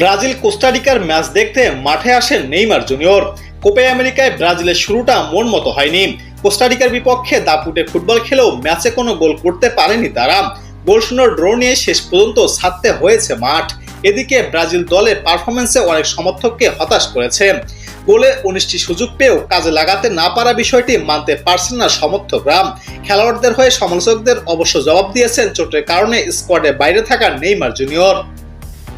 Brazil কোস্টারিকার match দেখতে মাঠে আসেন নেইমার জুনিয়র। কোপে আমেরিকায় ব্রাজিলের শুরুটা মন মতো হয়নি। কোস্টারিকার বিপক্ষে দাপুটে ফুটবল খেলেও ম্যাচে কোনো গোল করতে পারেনি তারা। গোল শূন্য ড্র নিয়ে শেষ পর্যন্ত ছাড়তে হয়েছে মাঠ। এদিকে ব্রাজিল দলের পারফরমেন্সে অনেক সমর্থককে হতাশ করেছে। গোলে উনিশটি সুযোগ পেয়েও কাজে লাগাতে না পারা বিষয়টি মানতে পারছেন না সমর্থকরা। খেলোয়াড়দের হয়ে সমালোচকদের অবশ্য জবাব দিয়েছেন চোটের কারণে স্কোয়াডের বাইরে থাকা নেইমার জুনিয়র।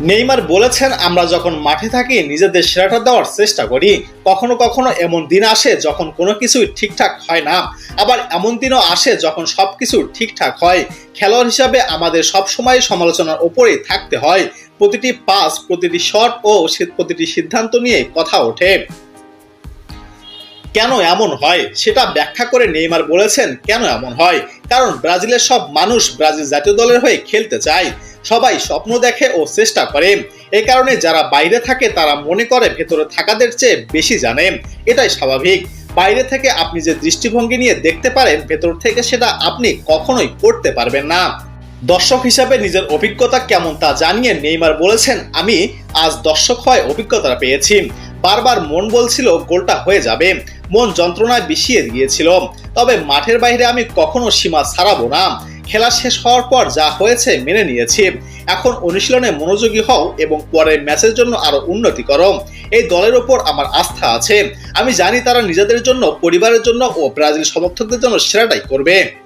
নেইমার বলেছেন, আমরা যখন মাঠে থাকি, নিজেদের সেরাটা দেওয়ার চেষ্টা করি। কখনো কখনো এমন দিন আসে যখন কোনো কিছুই ঠিকঠাক হয় না। আবার এমন দিনও আসে যখন সবকিছু ঠিকঠাক হয়। খেলোয়াড় হিসাবে আমাদের সবসময় সমালোচনার ওপরেই থাকতে হয়। প্রতিটি পাস, প্রতিটি শট ও প্রতিটি সিদ্ধান্ত নিয়ে কথা ওঠে। কেন এমন হয়? সেটা ব্যাখ্যা করে নেইমার বলেছেন, কেন এমন হয়? কারণ ব্রাজিলের সব মানুষ ব্রাজিল জাতীয় দলের হয়ে খেলতে চায়। সবাই স্বপ্ন দেখে ও চেষ্টা করে। এই কারণে যারা বাইরে থাকে, তারা মনে করে ভেতরে থাকাদের চেয়ে বেশি জানে। এটাই স্বাভাবিক। বাইরে থেকে আপনি যে দৃষ্টিভঙ্গি নিয়ে দেখতে পারেন, ভেতর থেকে সেটা আপনি কখনোই করতে পারবেন না। দর্শক হিসাবে নিজের অভিজ্ঞতা কেমন তা জানিয়ে নেইমার বলেছেন, আমি আজ দর্শক হয় অভিজ্ঞতা পেয়েছি। বারবার মন বলছিল গোলটা হয়ে যাবে। মন যন্ত্রণায় বিষিয়ে গিয়েছিল তবে মাঠের বাইরে আমি কখনো সীমা ছাড়াবো না। খেলা শেষ হওয়ার পর যা হয়েছে মেনে নিয়েছি। এখন অনুশীলনে মনোযোগী হও এবং পরের ম্যাচের জন্য আরও উন্নতি করো। এই দলের ওপর আমার আস্থা আছে। আমি জানি তারা নিজেদের জন্য, পরিবারের জন্য ও ব্রাজিল সমর্থকদের জন্য সেরাটাই করবে।